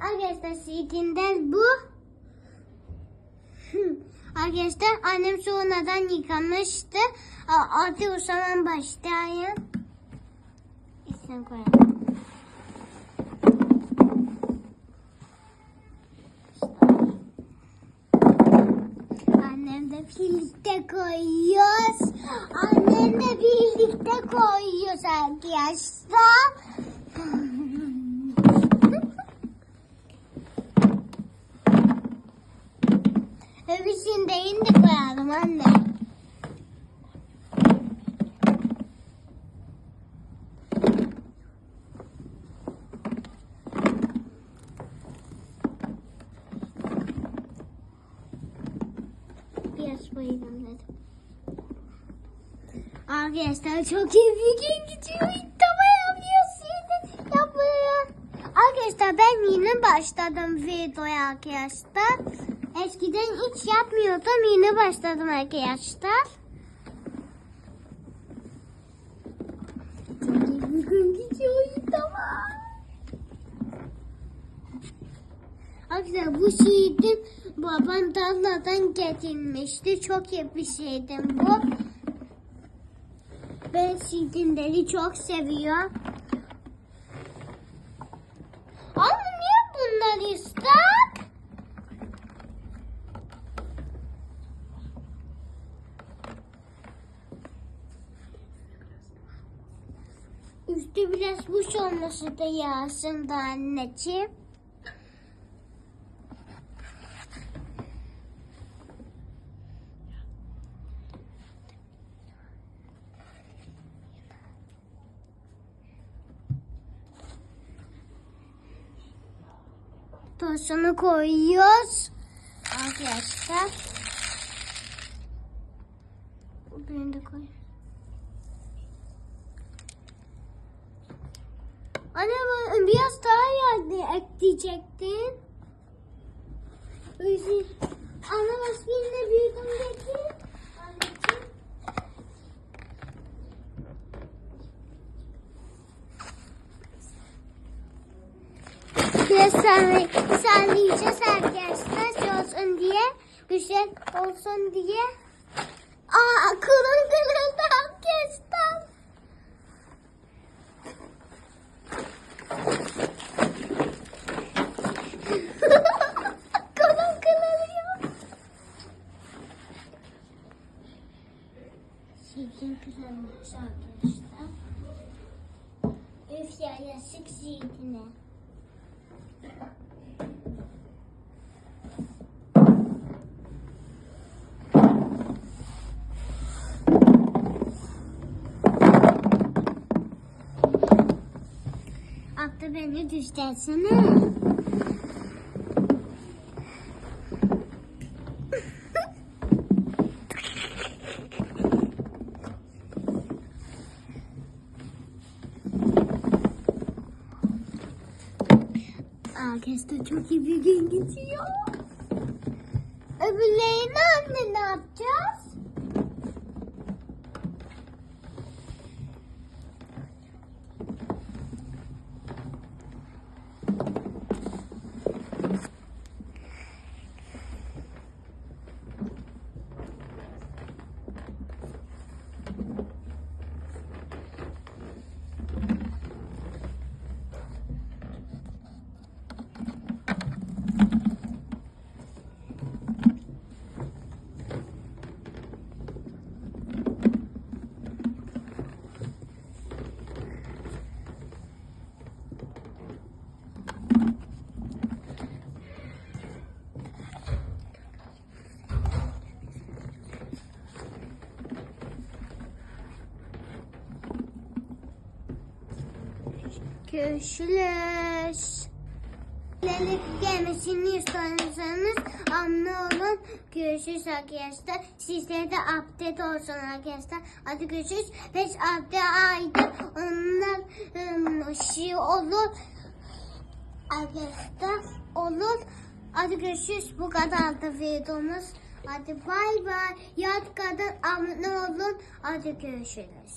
Arkadaşlar sildiğinden bu. Arkadaşlar annem sonradan yıkamıştı. A- Hadi o zaman başlayalım. İsim koyalım. Annemle birlikte koyuyoruz. Annemle birlikte koyuyoruz arkadaşlar. Öbürsünü de yine de koyalım anne. Biraz koyalım dedim. Arkadaşlar çok iyi bir gün. Yapıyor. Arkadaşlar ben yeni başladım videoya arkadaşlar. Eskiden hiç yapmıyordum. Yeni başladım arkadaşlar. Çok iyi bir gün geçiyor. Tamam. Arkadaşlar bu şeydim babam tarladan getirmişti. Çok iyi bir şeydim bu. Ben sidinleri çok seviyorum. Ama niye bunlar ıslak? Üstü biraz buş olması da yağsın da anneciğim. Tozunu koyuyoruz. Arkadaşlar. Birini de koy. Anne biraz daha yağdı ekleyecektin. Özür. Ana yine büyüdüm getir. Anneciğim. Biraz sarı, sarlayacağız arkadaşlar şey olsun diye. Güzel olsun diye. Aa kulun kırıldı arkadaşlar. Kırılmış arkadaşlar. Üf ya yazık zilgine. Attı beni düşersene. Arkadaşlar çok iyi bir gün geçiyor. Öbürlerini anne ne yapacağız? Görüşürüz. Lelek gelmesini istiyorsanız abone olun. Görüşürüz arkadaşlar. Sizlere de update olsun arkadaşlar. Hadi görüşürüz. 5 update ayda onlar ım, şey olur. Arkadaşlar olur. Hadi görüşürüz. Bu kadardı videomuz. Hadi bay bay. Yat kadar abone olun. Hadi görüşürüz.